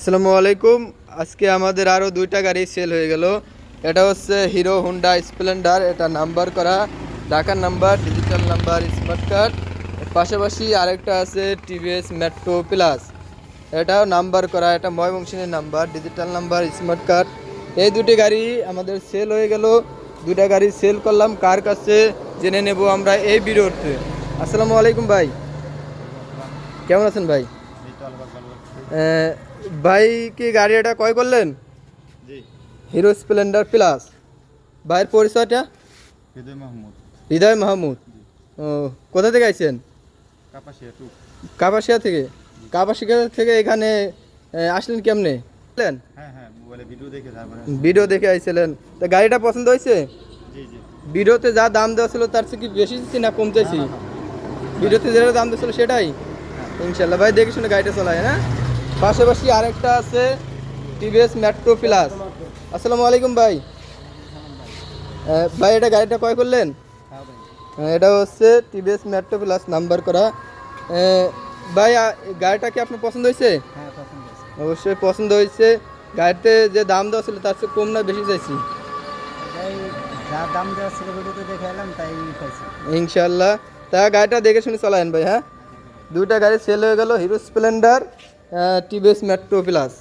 আসসালামু আলাইকুম। আজকে আমাদের আরও দুইটা গাড়ি সেল হয়ে গেল। এটা হচ্ছে হিরো হুন্ডা স্প্লেন্ডার এটা নাম্বার করা। ঢাকার number digital number smart card পাশাপাশি আরেকটা আছে টিভিএস মেট্রো প্লাস এটাও নাম্বার করা, এটা ময়মনসিংহের number digital number smart card এই দুটি গাড়ি আমাদের সেল হয়ে গেল। দুটা গাড়ি সেল করলাম। কার কাছে জেনে নেব আমরা এই ভিডিওতে। আসসালামু আলাইকুম ভাই। কেমন আছেন ভাই? ভাই কি গাড়ি এটা ক্রয় করলেন? Hero Splendor Plus. ভাইয়ের পরিচয়টা? হৃদয় মাহমুদ। হৃদয় মাহমুদ। ও কোথা থেকে আইছেন? কাপাসিয়া টু। কাপাসিয়া থেকে? কাপাসিয়া থেকে এখানে আসলেন কেমনে? হ্যাঁ হ্যাঁ ভিডিও দেখে আইছিলেন। তো গাড়িটা পছন্দ হয়েছে? ভিডিওতে যা দাম দেওয়া ছিল তার চেয়ে কি বেশি দিচ্ছি না কম চাইছি? ভিডিওতে যেটা দাম দেওয়া ছিল সেটাই? ইনশাল্লাহ ভাই দেখে শুনে গাড়িটা চলায় না পাশাপাশি আরেকটা আছে টিভিএস মেট্রো প্লাস আসসালামু আলাইকুম ভাই। ভাই এটা গাড়িটা ক্রয় করলেন? হ্যাঁ এটা হচ্ছে টিভিএস মেট্রো প্লাস নাম্বার করা। ভাই গাড়িটা কি আপনার পছন্দ হয়েছে? হ্যাঁ পছন্দ হয়েছে। অবশ্যই পছন্দ হয়েছে। গাড়িতে যে দাম দেওয়া ছিল তার চেয়ে কম না বেশি চাইছি? দাম দেওয়া ছিল ভিডিওতে দেখে এলাম তাই ইনশাল্লাহ তা গাড়িটা দেখে শুনে চালায়েন ভাই হ্যাঁ? দুইটা গাড়ি সেল হয়ে গেল Hero Splendor TVS Metro Plus